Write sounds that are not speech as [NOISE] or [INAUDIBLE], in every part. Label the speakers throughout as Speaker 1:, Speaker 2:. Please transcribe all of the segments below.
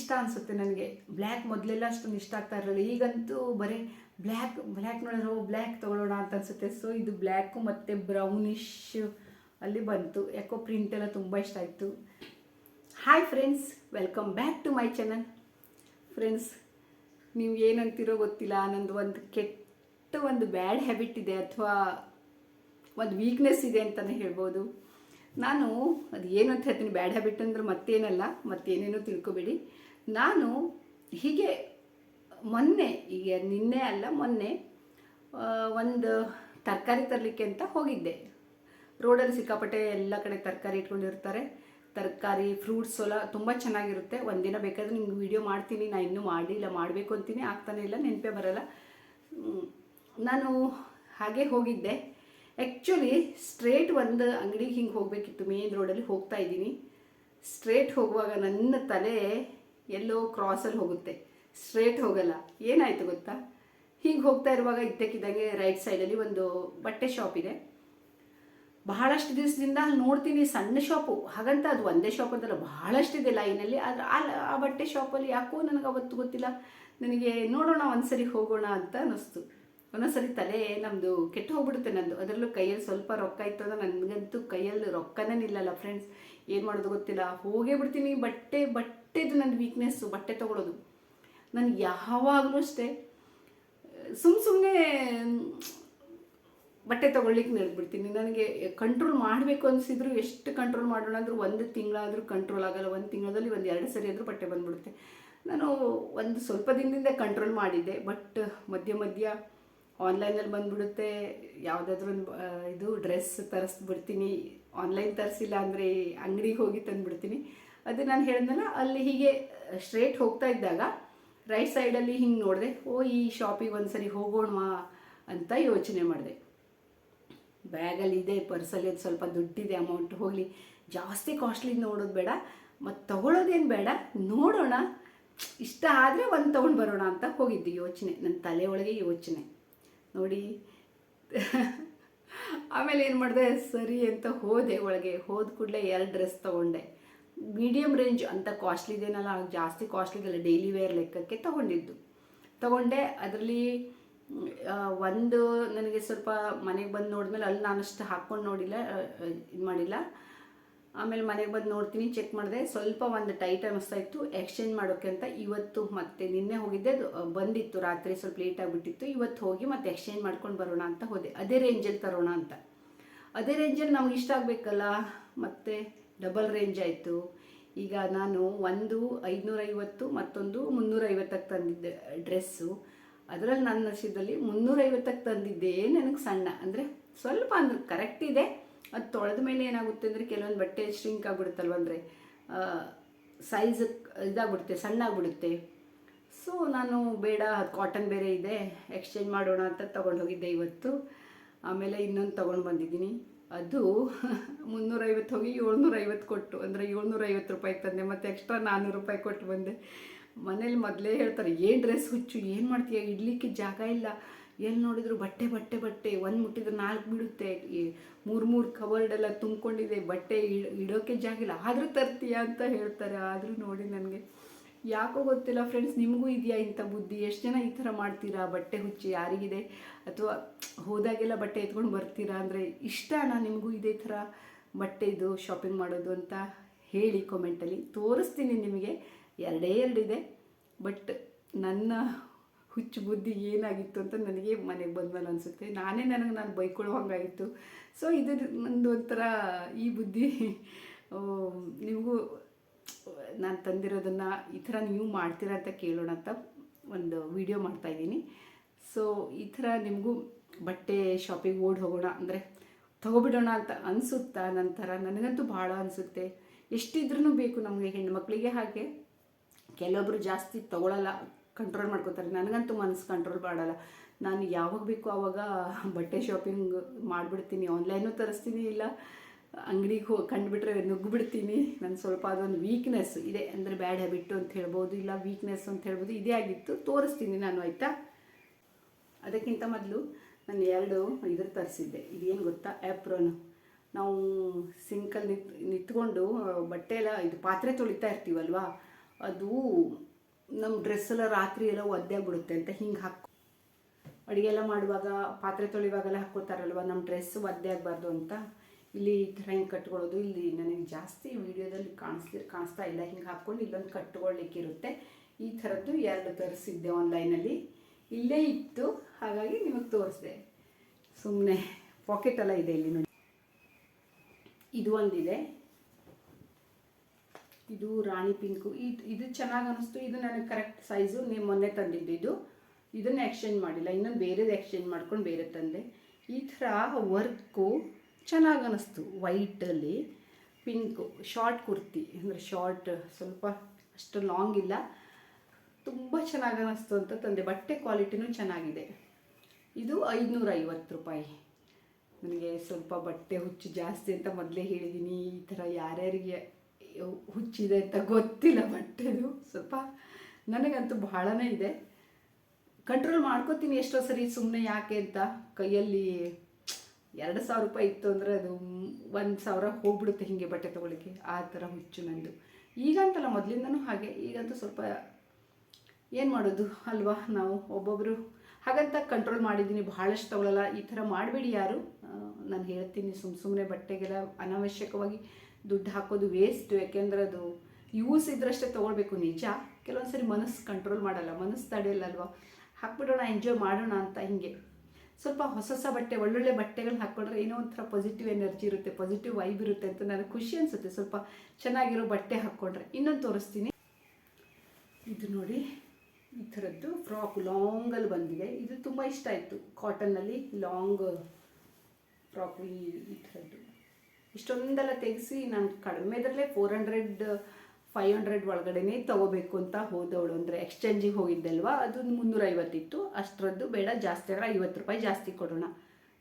Speaker 1: ಇಷ್ಟ ಅನಿಸುತ್ತೆ ನನಗೆ. ಬ್ಲ್ಯಾಕ್ ಮೊದಲೆಲ್ಲ ಅಷ್ಟೊಂದು ಇಷ್ಟ ಆಗ್ತಾ ಇರಲಿಲ್ಲ. ಈಗಂತೂ ಬರೀ ಬ್ಲ್ಯಾಕ್ ಬ್ಲ್ಯಾಕ್ ನೋಡಿದ್ರೆ ಬ್ಲ್ಯಾಕ್ ತೊಗೊಳ್ಳೋಣ ಅಂತ ಅನಿಸುತ್ತೆ. ಸೊ ಇದು ಬ್ಲ್ಯಾಕು ಮತ್ತು ಬ್ರೌನಿಶ್ ಅಲ್ಲಿ ಬಂತು. ಯಾಕೋ ಪ್ರಿಂಟ್ ಎಲ್ಲ ತುಂಬ ಇಷ್ಟ ಆಯಿತು. Hi friends welcome back to my channel friends ನೀವು ಏನಂತೀರೋ ಗೊತ್ತಿಲ್ಲ. ನಂದು ಒಂದು ಕೆಟ್ಟ ಒಂದು ಬ್ಯಾಡ್ ಹ್ಯಾಬಿಟ್ ಇದೆ ಅಥವಾ ಒಂದು ವೀಕ್ನೆಸ್ ಇದೆ ಅಂತಲೇ ಹೇಳ್ಬೋದು. ನಾನು ಅದು ಏನು ಅಂತ ಹೇಳ್ತೀನಿ. ಬ್ಯಾಡ್ ಹ್ಯಾಬಿಟ್ ಅಂದ್ರೆ ಮತ್ತೇನಲ್ಲ. ಮತ್ತೇನೇನೋ ತಿಳ್ಕೊಬೇಡಿ. ನಾನು ಹೀಗೆ ಮೊನ್ನೆ, ಈಗ ನಿನ್ನೆ ಅಲ್ಲ ಮೊನ್ನೆ ಒಂದು ತರಕಾರಿ ತರಲಿಕ್ಕೆ ಅಂತ ಹೋಗಿದ್ದೆ. ರೋಡಲ್ಲಿ ಸಿಕ್ಕಾಪಟ್ಟೆ ಎಲ್ಲ ಕಡೆ ತರಕಾರಿ ಇಟ್ಕೊಂಡಿರ್ತಾರೆ. ತರಕಾರಿ ಫ್ರೂಟ್ಸ್ ಎಲ್ಲ ತುಂಬ ಚೆನ್ನಾಗಿರುತ್ತೆ. ಒಂದಿನ ಬೇಕಾದ್ರೆ ನಿಮ್ಗೆ ವಿಡಿಯೋ ಮಾಡ್ತೀನಿ. ನಾನು ಇನ್ನೂ ಮಾಡಿಲ್ಲ ಮಾಡಬೇಕು ಅಂತೀನಿ. ಆಗ್ತಾನೆ ಇಲ್ಲ, ನೆನಪೇ ಬರಲ್ಲ. ನಾನು ಹಾಗೆ ಹೋಗಿದ್ದೆ. ಆ್ಯಕ್ಚುಲಿ ಸ್ಟ್ರೇಟ್ ಒಂದು ಅಂಗಡಿಗೆ ಹಿಂಗೆ ಹೋಗಬೇಕಿತ್ತು. ಮೇನ್ ರೋಡಲ್ಲಿ ಹೋಗ್ತಾ ಇದ್ದೀನಿ. ಸ್ಟ್ರೇಟ್ ಹೋಗುವಾಗ ನನ್ನ ತಲೆ ಎಲ್ಲೋ ಕ್ರಾಸಲ್ಲಿ ಹೋಗುತ್ತೆ. ಸ್ಟ್ರೇಟ್ ಹೋಗಲ್ಲ. ಏನಾಯಿತು ಗೊತ್ತಾ? ಹೀಗೆ ಹೋಗ್ತಾ ಇರುವಾಗ ಇದ್ದಕ್ಕಿದ್ದಂಗೆ ರೈಟ್ ಸೈಡಲ್ಲಿ ಒಂದು ಬಟ್ಟೆ ಶಾಪ್ ಇದೆ. ಬಹಳಷ್ಟು ದಿವಸದಿಂದ ಅಲ್ಲಿ ನೋಡ್ತೀನಿ ಸಣ್ಣ ಶಾಪು ಹಾಗಂತ ಅದು ಒಂದೇ ಶಾಪ್ ಅಂತಲ್ಲ ಬಹಳಷ್ಟಿದೆ ಲೈನಲ್ಲಿ ಆದರೆ ಆ ಆ ಬಟ್ಟೆ ಶಾಪಲ್ಲಿ ಯಾಕೋ ನನಗೆ ಅವತ್ತು ಗೊತ್ತಿಲ್ಲ. ನನಗೆ ನೋಡೋಣ ಒಂದ್ಸರಿ ಹೋಗೋಣ ಅಂತ ಅನ್ನಿಸ್ತು. ಒಂದೊಂದ್ಸರಿ ತಲೆ ನಮ್ಮದು ಕೆಟ್ಟು ಹೋಗ್ಬಿಡುತ್ತೆ ನಂದು. ಅದರಲ್ಲೂ ಕೈಯಲ್ಲಿ ಸ್ವಲ್ಪ ರೊಕ್ಕ ಇತ್ತು ಅಂದ್ರೆ ನನಗಂತೂ ಕೈಯಲ್ಲಿ ರೊಕ್ಕನೇ ನಿಲ್ಲಲ್ಲ ಫ್ರೆಂಡ್ಸ್ ಏನು ಮಾಡೋದು ಗೊತ್ತಿಲ್ಲ. ಹೋಗೇ ಬಿಡ್ತೀನಿ ಬಟ್ಟೆ ಬಟ್ಟೆದು ನನ್ನ ವೀಕ್ನೆಸ್ಸು ಬಟ್ಟೆ ತೊಗೊಳೋದು. ನಾನು ಯಾವಾಗಲೂ ಅಷ್ಟೇ ಸುಮ್ಮ ಸುಮ್ಮನೆ ಬಟ್ಟೆ ತೊಗೊಳ್ಲಿಕ್ಕೆ ನೆಡ್ಬಿಡ್ತೀನಿ ನನಗೆ ಕಂಟ್ರೋಲ್ ಮಾಡಬೇಕು ಅನಿಸಿದ್ರು ಎಷ್ಟು ಕಂಟ್ರೋಲ್ ಮಾಡೋಣ ಅಂದರೂ ಒಂದು ತಿಂಗಳಾದರೂ ಕಂಟ್ರೋಲ್ ಆಗಲ್ಲ. ಒಂದು ತಿಂಗಳಲ್ಲಿ ಒಂದು ಎರಡು ಸರಿ ಆದರೂ ಬಟ್ಟೆ ಬಂದ್ಬಿಡುತ್ತೆ. ನಾನು ಒಂದು ಸ್ವಲ್ಪ ದಿನದಿಂದ ಕಂಟ್ರೋಲ್ ಮಾಡಿದ್ದೆ ಬಟ್ ಮಧ್ಯ ಮಧ್ಯ ಆನ್ಲೈನಲ್ಲಿ ಬಂದ್ಬಿಡುತ್ತೆ. ಯಾವುದಾದ್ರೂ ಒಂದು ಇದು ಡ್ರೆಸ್ ತರಿಸ್ಬಿಡ್ತೀನಿ. ಆನ್ಲೈನ್ ತರಿಸಿಲ್ಲ ಅಂದರೆ ಅಂಗಡಿಗೆ ಹೋಗಿ ತಂದುಬಿಡ್ತೀನಿ. ಅದು ನಾನು ಹೇಳಿದ್ನಲ್ಲ, ಅಲ್ಲಿ ಹೀಗೆ ಸ್ಟ್ರೇಟ್ ಹೋಗ್ತಾ ಇದ್ದಾಗ ರೈಟ್ ಸೈಡಲ್ಲಿ ಹಿಂಗೆ ನೋಡಿದೆ, ಓ, ಈ ಶಾಪಿಗೆ ಒಂದು ಸರಿ ಹೋಗೋಣವಾ ಅಂತ ಯೋಚನೆ ಮಾಡಿದೆ. ಬ್ಯಾಗಲ್ಲಿ ಇದೆ ಪರ್ಸಲ್ಲಿ ಅದು ಸ್ವಲ್ಪ ದುಡ್ಡಿದೆ ಅಮೌಂಟ್ ಹೋಗಲಿ. ಜಾಸ್ತಿ ಕಾಸ್ಟ್ಲಿ ನೋಡೋದು ಬೇಡ, ಮತ್ತು ತೊಗೊಳೋದೇನು ಬೇಡ, ನೋಡೋಣ. ಇಷ್ಟ ಆದರೆ ಒಂದು ತೊಗೊಂಡು ಬರೋಣ ಅಂತ ಹೋಗಿದ್ದು ಯೋಚನೆ ನನ್ನ ತಲೆ ಒಳಗೆ ಯೋಚನೆ. ನೋಡಿ, [LAUGHS] ಆಮೇಲೆ ಏನು ಮಾಡಿದೆ, ಸರಿ ಅಂತ ಹೋದೆ ಒಳಗೆ, ಹೋದ ಕೂಡಲೇ ಎರಡು ಡ್ರೆಸ್ ತೊಗೊಂಡೆ. ಮೀಡಿಯಮ್ ರೇಂಜ್ ಅಂತ ಕಾಸ್ಟ್ಲಿ ಇದೇನಲ್ಲ ಜಾಸ್ತಿ ಕಾಸ್ಟ್ಲಿ ಇದೆಲ್ಲ ಡೈಲಿ ವೇರ್ ಲೆಕ್ಕಕ್ಕೆ ತೊಗೊಂಡಿದ್ದು. ತೊಗೊಂಡೆ, ಅದರಲ್ಲಿ ಒಂದು ನನಗೆ ಸ್ವಲ್ಪ ಮನೆಗೆ ಬಂದು ನೋಡಿದ್ಮೇಲೆ ಅಲ್ಲಿ ನಾನಷ್ಟು ಹಾಕ್ಕೊಂಡು ನೋಡಿಲ್ಲ ಇದು ಮಾಡಿಲ್ಲ. ಆಮೇಲೆ ಮನೆಗೆ ಬಂದು ನೋಡ್ತೀನಿ, ಚೆಕ್ ಮಾಡಿದೆ. ಸ್ವಲ್ಪ ಒಂದು ಟೈಟ್ ಅನ್ನಿಸ್ತಾ ಇತ್ತು, ಎಕ್ಸ್ಚೇಂಜ್ ಮಾಡೋಕ್ಕೆ ಅಂತ ಇವತ್ತು ಮತ್ತೆ ನಿನ್ನೆ ಹೋಗಿದ್ದೆ. ಅದು ಬಂದಿತ್ತು, ರಾತ್ರಿ ಸ್ವಲ್ಪ ಲೇಟ್ ಆಗಿಬಿಟ್ಟಿತ್ತು. ಇವತ್ತು ಹೋಗಿ ಮತ್ತೆ ಎಕ್ಸ್ಚೇಂಜ್ ಮಾಡ್ಕೊಂಡು ಬರೋಣ ಅಂತ ಹೋದೆ. ಅದೇ ರೇಂಜಲ್ಲಿ ತರೋಣ ಅಂತ. ಅದೇ ರೇಂಜಲ್ಲಿ ನಮ್ಗೆ ಇಷ್ಟ ಆಗಬೇಕಲ್ಲ, ಮತ್ತು ಡಬಲ್ ರೇಂಜ್ ಆಯಿತು. ಈಗ ನಾನು ಒಂದು ಐದುನೂರೈವತ್ತು ಮತ್ತೊಂದು ಮುನ್ನೂರೈವತ್ತಕ್ಕೆ ತಂದಿದ್ದೆ ಡ್ರೆಸ್ಸು ಅದರಲ್ಲಿ ನನ್ನ ವರ್ಷದಲ್ಲಿ ಮುನ್ನೂರೈವತ್ತಕ್ಕೆ ತಂದಿದ್ದೇ ನನಗೆ ಸಣ್ಣ. ಅಂದರೆ ಸ್ವಲ್ಪ ಅಂದ್ರೆ ಕರೆಕ್ಟ್ ಇದೆ. ಅದು ತೊಳೆದ ಮೇಲೆ ಏನಾಗುತ್ತೆ ಅಂದರೆ ಕೆಲವೊಂದು ಬಟ್ಟೆ ಶ್ರಿಂಕ್ ಆಗಿಬಿಡುತ್ತಲ್ವ ಅಂದರೆ ಸೈಜ್ ಇದಾಗ್ಬಿಡುತ್ತೆ ಸಣ್ಣ ಆಗ್ಬಿಡುತ್ತೆ ಸೊ ನಾನು ಬೇಡ, ಅದು ಕಾಟನ್ ಬೇರೆ ಇದೆ ಎಕ್ಸ್ಚೇಂಜ್ ಮಾಡೋಣ ಅಂತ ತೊಗೊಂಡು ಹೋಗಿದ್ದೆ ಇವತ್ತು. ಆಮೇಲೆ ಇನ್ನೊಂದು ತೊಗೊಂಡು ಬಂದಿದ್ದೀನಿ. ಅದು ಮುನ್ನೂರೈವತ್ತು ಹೋಗಿ ಏಳ್ನೂರೈವತ್ತು ಕೊಟ್ಟು, ಅಂದರೆ ಏಳ್ನೂರೈವತ್ತು ರೂಪಾಯಿ ತಂದೆ, ಮತ್ತು ಎಕ್ಸ್ಟ್ರಾ ನಾನ್ನೂರು ರೂಪಾಯಿ ಕೊಟ್ಟು ಬಂದೆ. ಮನೇಲಿ ಮೊದಲೇ ಹೇಳ್ತಾರೆ, ಏನು ಡ್ರೆಸ್ ಹುಚ್ಚು, ಏನು ಮಾಡ್ತೀಯ? ಇಡ್ಲಿಕ್ಕೆ ಜಾಗ ಇಲ್ಲ. ಎಲ್ಲಿ ನೋಡಿದ್ರು ಬಟ್ಟೆ ಬಟ್ಟೆ ಬಟ್ಟೆ, ಒಂದು ಮುಟ್ಟಿದ್ರೆ ನಾಲ್ಕು ಬಿಡುತ್ತೆ ಮೂರು ಮೂರು ಕವರ್ಡ್ ಎಲ್ಲ ತುಂಬಿಕೊಂಡಿದೆ, ಬಟ್ಟೆ ಇಡೋಕೆ ಇಡೋಕ್ಕೆ ಜಾಗ ಇಲ್ಲ. ಆದರೂ ತರ್ತೀಯ? ಅಂತ ಹೇಳ್ತಾರೆ. ಆದರೂ ನೋಡಿ ನನಗೆ. ಯಾಕೋ ಗೊತ್ತಿಲ್ಲ ಫ್ರೆಂಡ್ಸ್ ನಿಮಗೂ ಇದೆಯಾ ಇಂಥ ಬುದ್ಧಿ? ಎಷ್ಟು ಜನ ಈ ಥರ ಮಾಡ್ತೀರಾ? ಬಟ್ಟೆ ಹುಚ್ಚಿ ಯಾರಿಗಿದೆ? ಅಥವಾ ಹೋದಾಗೆಲ್ಲ ಬಟ್ಟೆ ಎತ್ಕೊಂಡು ಬರ್ತೀರಾ? ಅಂದರೆ ಇಷ್ಟನಾ ನಿಮಗೂ ಇದೇ ಥರ ಬಟ್ಟೆದು ಶಾಪಿಂಗ್ ಮಾಡೋದು ಅಂತ ಹೇಳಿ ಕಾಮೆಂಟಲ್ಲಿ ತೋರಿಸ್ತೀನಿ ನಿಮಗೆ. ಎರಡೇ ಎರಡಿದೆ. ಬಟ್ ನನ್ನ ಹುಚ್ಚು ಬುದ್ಧಿ ಏನಾಗಿತ್ತು ಅಂತ ನನಗೆ ಮನೆಗೆ ಬಂದ್ಮೇಲೆ ಅನಿಸುತ್ತೆ. ನಾನೇ ನನಗೆ ನಾನು ಬೈಕೊಳ್ಳೋ ಹಂಗಾಗಿತ್ತು ಸೊ ಇದು ನಂದು ಒಂಥರ ಈ ಬುದ್ಧಿ ನಿಮಗೂ ನಾನು ತಂದಿರೋದನ್ನು ಈ ಥರ ನೀವು ಮಾಡ್ತೀರಾ ಅಂತ ಕೇಳೋಣ ಅಂತ ಒಂದು ವಿಡಿಯೋ ಮಾಡ್ತಾಯಿದ್ದೀನಿ ಸೊ ಈ ಥರ ನಿಮಗೂ ಬಟ್ಟೆ ಶಾಪಿಂಗ್ ಓಡಿ ಹೋಗೋಣ ಅಂದರೆ ತೊಗೊಬಿಡೋಣ ಅಂತ ಅನಿಸುತ್ತಾ ನಂತರ ನನಗಂತೂ ಭಾಳ ಅನಿಸುತ್ತೆ. ಎಷ್ಟಿದ್ರೂ ಬೇಕು ನಮಗೆ ಹೆಣ್ಮಕ್ಳಿಗೆ ಹಾಗೆ. ಕೆಲವೊಬ್ಬರು ಜಾಸ್ತಿ ತೊಗೊಳಲ್ಲ ಕಂಟ್ರೋಲ್ ಮಾಡ್ಕೋತಾರೆ. ನನಗಂತೂ ಮನಸ್ಸು ಕಂಟ್ರೋಲ್ ಮಾಡಲ್ಲ. ನಾನು ಯಾವಾಗ ಬೇಕು ಆವಾಗ ಬಟ್ಟೆ ಶಾಪಿಂಗ್ ಮಾಡಿಬಿಡ್ತೀನಿ ಆನ್ಲೈನು ತರಿಸ್ತೀನಿ ಇಲ್ಲ. ಅಂಗಡಿಗೆ ಹೋಗಿ ಕಂಡುಬಿಟ್ರೆ ನುಗ್ಗಿಬಿಡ್ತೀನಿ. ನನ್ನ ಸ್ವಲ್ಪ ಅದೊಂದು ವೀಕ್ನೆಸ್ ಇದೆ. ಅಂದರೆ ಬ್ಯಾಡ್ ಹ್ಯಾಬಿಟ್ಟು ಅಂತ ಹೇಳ್ಬೋದು, ಇಲ್ಲ ವೀಕ್ನೆಸ್ ಅಂತ ಹೇಳ್ಬೋದು, ಇದೇ ಆಗಿತ್ತು. ತೋರಿಸ್ತೀನಿ ನಾನು, ಆಯಿತಾ? ಅದಕ್ಕಿಂತ ಮೊದಲು ನಾನು ಎರಡು ಇದ್ರ ತರಿಸಿದ್ದೆ. ಇದೇನು ಗೊತ್ತಾ? ಆ್ಯಪ್ರೋನು ನಾವು ಸಿಂಕಲ್ಲಿ ನಿತ್, ನಿಂತ್ಕೊಂಡು ಬಟ್ಟೆ ಎಲ್ಲ, ಇದು ಪಾತ್ರೆ ತೊಳಿತಾ ಇರ್ತೀವಲ್ವಾ? ಅದು ನಮ್ಮ ಡ್ರೆಸ್ ಎಲ್ಲ ರಾತ್ರಿ ಎಲ್ಲ ಒದ್ದೆ ಆಗ್ಬಿಡುತ್ತೆ ಅಂತ ಹಿಂಗೆ ಹಾಕಿ, ಅಡುಗೆ ಎಲ್ಲ ಮಾಡುವಾಗ, ಪಾತ್ರೆ ತೊಳಿವಾಗೆಲ್ಲ ಹಾಕ್ಕೋತಾರಲ್ವ? ನಮ್ಮ ಡ್ರೆಸ್ ಒದ್ದೆ ಆಗಬಾರ್ದು ಅಂತ. ಇಲ್ಲಿ ಹಿಂಗೆ ಕಟ್ಕೊಳ್ಳೋದು? ಇಲ್ಲಿ ನನಗೆ ಜಾಸ್ತಿ ವಿಡಿಯೋದಲ್ಲಿ ಕಾಣಿಸ್ತಿ ಕಾಣಿಸ್ತಾ ಇಲ್ಲ. ಹಿಂಗೆ ಹಾಕ್ಕೊಂಡು ಇಲ್ಲೊಂದು ಕಟ್ಕೊಳ್ಳಿಕ್ಕಿರುತ್ತೆ ಈ ಥರದ್ದು ಎರಡು ತರಿಸಿದ್ದೆ ಆನ್ಲೈನಲ್ಲಿ ಇಲ್ಲೇ ಇತ್ತು. ಹಾಗಾಗಿ ನಿಮಗೆ ತೋರಿಸಿದೆ. ಸುಮ್ಮನೆ ಪಾಕೆಟ್ ಎಲ್ಲ ಇದೆ ಇಲ್ಲಿ ನೋಡಿ. ಇದು ಒಂದಿದೆ. ಇದು ರಾಣಿ ಪಿಂಕು. ಇದು ಇದು ಚೆನ್ನಾಗಿ ಅನ್ನಿಸ್ತು. ಇದು ನನಗೆ ಕರೆಕ್ಟ್ ಸೈಜು ನೀವು ಮೊನ್ನೆ ತಂದಿದ್ದು ಇದು. ಇದನ್ನು ಎಕ್ಸ್ಚೇಂಜ್ ಮಾಡಿಲ್ಲ. ಇನ್ನೊಂದು ಬೇರೆದು ಎಕ್ಸ್ಚೇಂಜ್ ಮಾಡ್ಕೊಂಡು ಬೇರೆ ತಂದೆ. ಈ ಥರ ವರ್ಕು ಚೆನ್ನಾಗಿ ಅನ್ನಿಸ್ತು ವೈಟಲ್ಲಿ ಪಿಂಕು ಶಾರ್ಟ್ ಕುರ್ತಿ ಅಂದರೆ ಶಾರ್ಟ್ ಸ್ವಲ್ಪ ಅಷ್ಟು ಲಾಂಗ್ ಇಲ್ಲ. ತುಂಬ ಚೆನ್ನಾಗಿ ಅನ್ನಿಸ್ತು ಅಂತ ತಂದೆ. ಬಟ್ಟೆ ಕ್ವಾಲಿಟಿನೂ ಚೆನ್ನಾಗಿದೆ. ಇದು ಐದುನೂರ ಐವತ್ತು ರೂಪಾಯಿ. ನನಗೆ ಸ್ವಲ್ಪ ಬಟ್ಟೆ ಹುಚ್ಚು ಜಾಸ್ತಿ ಅಂತ ಮೊದಲೇ ಹೇಳಿದ್ದೀನಿ ಈ ಥರ ಯಾರ್ಯಾರಿಗೆ ಹುಚ್ಚಿದೆ ಅಂತ ಗೊತ್ತಿಲ್ಲ ಬಟ್ಟೆದು. ಸ್ವಲ್ಪ ನನಗಂತೂ ಬಹಳನೇ ಇದೆ. ಕಂಟ್ರೋಲ್ ಮಾಡ್ಕೋತೀನಿ ಎಷ್ಟೋ ಸರಿ ಸುಮ್ಮನೆ ಯಾಕೆ ಅಂತ ಕೈಯಲ್ಲಿ ಎರಡು ಸಾವಿರ ರೂಪಾಯಿ ಇತ್ತು ಅಂದರೆ ಅದು ಒಂದು ಸಾವಿರ ಹೋಗ್ಬಿಡುತ್ತೆ ಹೀಗೆ ಬಟ್ಟೆ ತೊಗೊಳಿಕ್ಕೆ ಆ ಥರ ಹುಚ್ಚು ನಂದು. ಈಗಂತಲ್ಲ ಮೊದಲಿಂದನೂ ಹಾಗೆ. ಈಗಂತೂ ಸ್ವಲ್ಪ ಏನು ಮಾಡೋದು? ಅಲ್ವಾ? ನಾವು ಒಬ್ಬೊಬ್ಬರು ಹಾಗಂತ ಕಂಟ್ರೋಲ್ ಮಾಡಿದ್ದೀನಿ. ಭಾಳಷ್ಟು ತೊಗೊಳಲ್ಲ. ಈ ಥರ ಮಾಡಬೇಡಿ ಯಾರು. ನಾನು ಹೇಳ್ತೀನಿ ಸುಮ್ಮ ಸುಮ್ಮನೆ ಬಟ್ಟೆಗೆಲ್ಲ ಅನಾವಶ್ಯಕವಾಗಿ ದುಡ್ಡು ಹಾಕೋದು ವೇಸ್ಟ್ ಯಾಕೆಂದ್ರೆ ಅದು ಯೂಸ್ ಇದ್ರಷ್ಟೇ ತೊಗೊಳ್ಬೇಕು ನಿಜ. ಕೆಲವೊಂದು ಸರಿ ಮನಸ್ಸು ಕಂಟ್ರೋಲ್ ಮಾಡಲ್ಲ. ಮನಸ್ಸು ತಡೆಯಲ್ಲ ಅಲ್ವಾ? ಹಾಕ್ಬಿಡೋಣ ಎಂಜಾಯ್ ಮಾಡೋಣ ಅಂತ ಹಿಂಗೆ. ಸ್ವಲ್ಪ ಹೊಸ ಹೊಸ ಬಟ್ಟೆ, ಒಳ್ಳೊಳ್ಳೆ ಬಟ್ಟೆಗಳನ್ನ ಹಾಕ್ಕೊಂಡ್ರೆ ಏನೋ ಒಂಥರ ಪಾಸಿಟಿವ್ ಎನರ್ಜಿ ಇರುತ್ತೆ ಪಾಸಿಟಿವ್ ವೈಬ್ ಇರುತ್ತೆ ಅಂತ ನನಗೆ ಖುಷಿ ಅನಿಸುತ್ತೆ. ಸ್ವಲ್ಪ ಚೆನ್ನಾಗಿರೋ ಬಟ್ಟೆ ಹಾಕ್ಕೊಂಡ್ರೆ. ಇನ್ನೊಂದು ತೋರಿಸ್ತೀನಿ. ಇದು ನೋಡಿ, ಈ ಥರದ್ದು ಫ್ರಾಕ್ ಲಾಂಗಲ್ಲಿ ಬಂದಿದೆ. ಇದು ತುಂಬ ಇಷ್ಟ ಆಯಿತು. ಕಾಟನ್ನಲ್ಲಿ ಲಾಂಗ್ ಫ್ರಾಕು ಈ ಥರದ್ದು. ಇಷ್ಟೊಂದೆಲ್ಲ ತೆಗೆಸಿ ನಾನು ಕಡಿಮೆದ್ರಲ್ಲೇ ಫೋರ್ ಹಂಡ್ರೆಡ್ ಫೈವ್ ಹಂಡ್ರೆಡ್ ಒಳಗಡೆನೇ ತೊಗೋಬೇಕು ಅಂತ ಹೋದವಳು. ಅಂದರೆ ಎಕ್ಸ್ಚೇಂಜಿಗೆ ಹೋಗಿದ್ದಲ್ವಾ? ಅದು ಮುನ್ನೂರೈವತ್ತಿತ್ತು. ಅಷ್ಟರದ್ದು ಬೇಡ, ಜಾಸ್ತಿ ಆದರೆ ಐವತ್ತು ರೂಪಾಯಿ ಜಾಸ್ತಿ ಕೊಡೋಣ.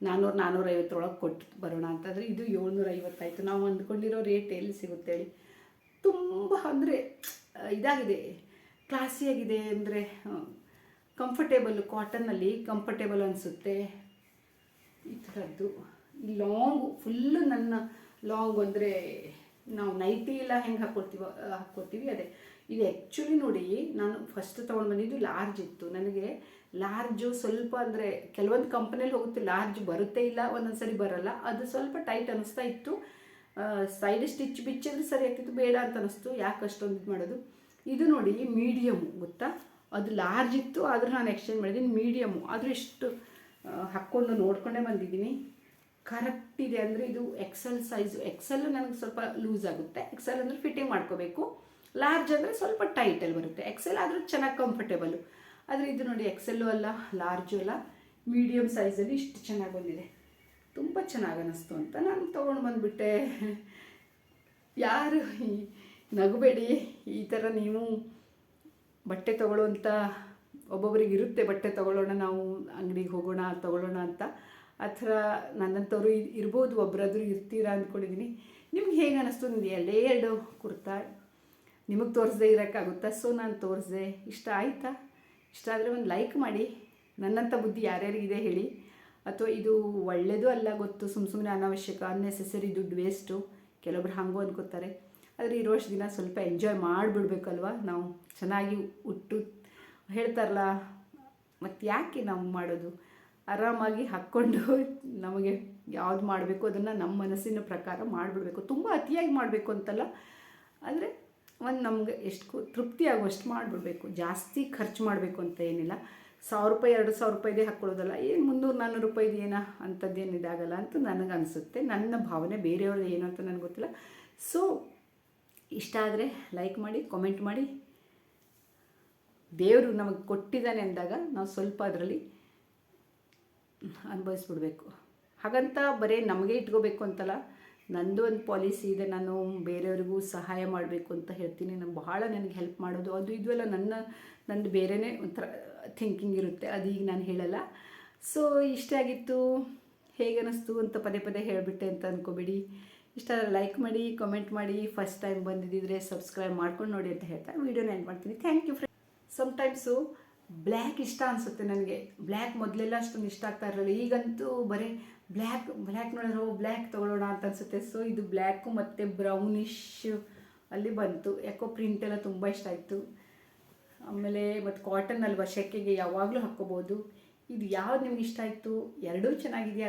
Speaker 1: ನಾನ್ನೂರು ನಾನ್ನೂರೈವತ್ತರೊಳಗೆ ಕೊಟ್ಟು ಬರೋಣ ಅಂತಂದರೆ ಇದು ಏಳ್ನೂರೈವತ್ತಾಯಿತು. ನಾವು ಅಂದ್ಕೊಂಡಿರೋ ರೇಟ್ ಎಲ್ಲಿ ಸಿಗುತ್ತೆ ಹೇಳಿ. ತುಂಬ ಅಂದರೆ, ಇದಾಗಿದೆ. ಕ್ಲಾಸಿಯಾಗಿದೆ ಅಂದರೆ ಕಂಫರ್ಟೇಬಲ್ ಕಾಟನ್ನಲ್ಲಿ ಕಂಫರ್ಟೇಬಲ್ ಅನಿಸುತ್ತೆ. ಈ ಥರದ್ದು ಲಾಂಗು ಫುಲ್ಲು ನನ್ನ ಲಾಂಗ್ ಅಂದರೆ ನಾವು ನೈಟಿ ಎಲ್ಲ ಹೆಂಗೆ ಹಾಕ್ಕೊಳ್ತೀವೋ ಹಾಕ್ಕೊಳ್ತೀವಿ ಅದೇ. ಇದು ಆ್ಯಕ್ಚುಲಿ ನೋಡಿ, ನಾನು ಫಸ್ಟ್ ತೊಗೊಂಡು ಬಂದಿದ್ದು ಲಾರ್ಜ್ ಇತ್ತು. ನನಗೆ ಲಾರ್ಜು ಸ್ವಲ್ಪ ಅಂದರೆ ಕೆಲವೊಂದು ಕಂಪ್ನಿಯಲ್ಲಿ ಹೋಗುತ್ತೆ ಲಾರ್ಜ್ ಬರುತ್ತೆ ಇಲ್ಲ, ಒಂದೊಂದ್ಸರಿ ಬರಲ್ಲ. ಅದು ಸ್ವಲ್ಪ ಟೈಟ್ ಅನ್ನಿಸ್ತಾ ಇತ್ತು. ಸೈಡ್ ಸ್ಟಿಚ್ ಬಿಚ್ಚಿದ್ರೆ ಸರಿ ಆಗ್ತಿತ್ತು, ಬೇಡ ಅಂತ ಅನ್ನಿಸ್ತು ಯಾಕೆ ಅಷ್ಟೊಂದು ಇದು ಮಾಡೋದು? ಇದು ನೋಡಿ ಮೀಡಿಯಮ್ ಗೊತ್ತಾ? ಅದು ಲಾರ್ಜ್ ಇತ್ತು, ಆದರೂ ನಾನು ಎಕ್ಸ್ಚೇಂಜ್ ಮಾಡಿದ್ದೀನಿ. ಮೀಡಿಯಮು ಆದರೂ ಇಷ್ಟು ಹಾಕ್ಕೊಂಡು ನೋಡ್ಕೊಂಡೇ ಬಂದಿದ್ದೀನಿ. ಕರೆಕ್ಟ್ ಇದೆ ಅಂದರೆ ಇದು ಎಕ್ಸೆಲ್ ಸೈಜು ಎಕ್ಸೆಲ್ ನನಗೆ ಸ್ವಲ್ಪ ಲೂಸ್ ಆಗುತ್ತೆ. ಎಕ್ಸೆಲ್ ಅಂದರೆ ಫಿಟ್ಟಿಂಗ್ ಮಾಡ್ಕೋಬೇಕು. ಲಾರ್ಜ್ ಅಂದರೆ ಸ್ವಲ್ಪ ಟೈಟಲ್ಲಿ ಬರುತ್ತೆ. ಎಕ್ಸೆಲ್ ಆದರೂ ಚೆನ್ನಾಗಿ ಕಂಫರ್ಟೇಬಲು ಆದರೆ ಇದು ನೋಡಿ ಎಕ್ಸೆಲ್ಲು ಅಲ್ಲ ಲಾರ್ಜು ಅಲ್ಲ ಮೀಡಿಯಮ್ ಸೈಜಲ್ಲಿ ಇಷ್ಟು ಚೆನ್ನಾಗಿ ಬಂದಿದೆ. ತುಂಬ ಚೆನ್ನಾಗಿ ಅನ್ನಿಸ್ತು ಅಂತ ನಾನು ತೊಗೊಂಡು ಬಂದುಬಿಟ್ಟೆ. ಯಾರು ನಗಬೇಡಿ, ಈ ಥರ ನೀವು ಬಟ್ಟೆ ತಗೊಳ್ಳೋಂಥ ಒಬ್ಬೊಬ್ರಿಗೆ ಇರುತ್ತೆ ಬಟ್ಟೆ ತಗೊಳ್ಳೋಣ, ನಾವು ಅಂಗಡಿಗೆ ಹೋಗೋಣ, ತೊಗೊಳ್ಳೋಣ ಅಂತ. ಆ ಥರ ನನ್ನಂಥವ್ರು ಇರ್ಬೋದು ಒಬ್ಬರಾದ್ರೂ ಇರ್ತೀರಾ ಅಂದ್ಕೊಂಡಿದ್ದೀನಿ ನಿಮ್ಗೆ ಹೇಗೆ ಅನ್ನಿಸ್ತು ಒಂದು ಎರಡೇ ಎರಡು ಕುರ್ತಾ? ನಿಮಗೆ ತೋರಿಸ್ದೆ ಇರೋಕ್ಕಾಗುತ್ತಾ? ಸೊ ನಾನು ತೋರಿಸ್ದೆ. ಇಷ್ಟ ಆಯಿತಾ? ಇಷ್ಟ ಆದರೆ ಒಂದು ಲೈಕ್ ಮಾಡಿ. ನನ್ನಂಥ ಬುದ್ಧಿ ಯಾರ್ಯಾರಿಗಿದೆ ಹೇಳಿ. ಅಥವಾ ಇದು ಒಳ್ಳೆಯದು ಅಲ್ಲ ಗೊತ್ತು. ಸುಮ್ಮ ಸುಮ್ಮನೆ ಅನಾವಶ್ಯಕ ಅನ್ನೆಸೆಸರಿ ದುಡ್ಡು ವೇಸ್ಟು ಕೆಲವೊಬ್ರು ಹಾಗೂ ಅನ್ಕೋತಾರೆ. ಆದರೆ ಇರೋಷ್ಟು ದಿನ ಸ್ವಲ್ಪ ಎಂಜಾಯ್ ಮಾಡಿಬಿಡ್ಬೇಕಲ್ವ? ನಾವು ಚೆನ್ನಾಗಿ ಉಟ್ಟು ಹೇಳ್ತಾರಲ್ಲ ಮತ್ತು ಯಾಕೆ ನಾವು ಮಾಡೋದು? ಆರಾಮಾಗಿ ಹಾಕ್ಕೊಂಡು ನಮಗೆ ಯಾವ್ದು ಮಾಡಬೇಕು ಅದನ್ನು ನಮ್ಮ ಮನಸ್ಸಿನ ಪ್ರಕಾರ ಮಾಡಿಬಿಡ್ಬೇಕು. ತುಂಬ ಅತಿಯಾಗಿ ಮಾಡಬೇಕು ಅಂತಲ್ಲ. ಆದರೆ ಒಂದು ನಮ್ಗೆ ಎಷ್ಟು ತೃಪ್ತಿ ಆಗುವಷ್ಟು ಮಾಡಿಬಿಡ್ಬೇಕು. ಜಾಸ್ತಿ ಖರ್ಚು ಮಾಡಬೇಕು ಅಂತ ಏನಿಲ್ಲ. ಸಾವಿರ ರೂಪಾಯಿ, ಎರಡು ಸಾವಿರ ರೂಪಾಯಿದೇ ಹಾಕ್ಕೊಳ್ಳೋದಲ್ಲ ಏನು ಮುನ್ನೂರು ನಾನ್ನೂರು ರೂಪಾಯಿದು ಏನೋ ಅಂಥದ್ದೇನು ಇದಾಗಲ್ಲ ಅಂತ ನನಗೆ ಅನಿಸುತ್ತೆ. ನನ್ನ ಭಾವನೆ ಬೇರೆಯವ್ರದ್ದು ಏನು ಅಂತ ನನಗೆ ಗೊತ್ತಿಲ್ಲ. ಸೊ ಇಷ್ಟ ಆದರೆ ಲೈಕ್ ಮಾಡಿ ಕಾಮೆಂಟ್ ಮಾಡಿ. ದೇವರು ನಮಗೆ ಕೊಟ್ಟಿದ್ದಾನೆ ಅಂದಾಗ ನಾವು ಸ್ವಲ್ಪ ಅದರಲ್ಲಿ ಅನುಭವಿಸ್ಬಿಡ್ಬೇಕು. ಹಾಗಂತ ಬರೀ ನಮಗೆ ಇಟ್ಕೋಬೇಕು ಅಂತಲ್ಲ, ನಂದು ಒಂದು ಪಾಲಿಸಿ ಇದೆ, ನಾನು ಬೇರೆಯವ್ರಿಗೂ ಸಹಾಯ ಮಾಡಬೇಕು ಅಂತ ಹೇಳ್ತೀನಿ. ನಾನು ಬಹಳ ನನಗೆ ಹೆಲ್ಪ್ ಮಾಡೋದು. ಅದು ಇದು ಎಲ್ಲ ನನ್ನ, ನಂದು ಬೇರೆಯೇ ಒಂಥರ ಥಿಂಕಿಂಗ್ ಇರುತ್ತೆ. ಅದು ಈಗ ನಾನು ಹೇಳಲ್ಲ. ಸೊ ಇಷ್ಟ ಆಗಿತ್ತು. ಹೇಗೆ ಅನ್ನಿಸ್ತು ಅಂತ ಪದೇ ಪದೇ ಹೇಳಿಬಿಟ್ಟೆ ಅಂತ ಅಂದ್ಕೋಬೇಡಿ ಇಷ್ಟ ಲೈಕ್ ಮಾಡಿ ಕಮೆಂಟ್ ಮಾಡಿ. ಫಸ್ಟ್ ಟೈಮ್ ಬಂದಿದ್ದಿದ್ರೆ ಸಬ್ಸ್ಕ್ರೈಬ್ ಮಾಡ್ಕೊಂಡು ನೋಡಿ ಅಂತ ಹೇಳ್ತಾ ವೀಡಿಯೋನ ಎಂಡ್ ಮಾಡ್ತೀನಿ. Thank you friend sometimes black ಇಷ್ಟ ಅನಿಸುತ್ತೆ ನನಗೆ. ಬ್ಲ್ಯಾಕ್ ಮೊದಲೆಲ್ಲ ಅಷ್ಟೊಂದು ಇಷ್ಟ ಆಗ್ತಾ ಇರಲಿಲ್ಲ. ಈಗಂತೂ ಬರೀ ಬ್ಲ್ಯಾಕ್ ಬ್ಲ್ಯಾಕ್ ನೋಡಿದ್ರೆ ಬ್ಲ್ಯಾಕ್ ತೊಗೊಳ್ಳೋಣ ಅಂತ ಅನಿಸುತ್ತೆ. ಸೊ ಇದು ಬ್ಲ್ಯಾಕು ಮತ್ತು ಬ್ರೌನಿಶ್ ಅಲ್ಲಿ ಬಂತು. ಯಾಕೋ ಪ್ರಿಂಟ್ ಎಲ್ಲ ತುಂಬ ಇಷ್ಟ ಆಯಿತು. ಆಮೇಲೆ ಮತ್ತು ಕಾಟನ್ ಅಲ್ವಾ ಶೆಕೆಗೆ ಯಾವಾಗಲೂ ಹಾಕ್ಕೋಬೋದು. ಇದು ಯಾವ್ದು ನಿಮ್ಗೆ ಇಷ್ಟ ಆಯಿತು? ಎರಡೂ ಚೆನ್ನಾಗಿದೆಯಾ?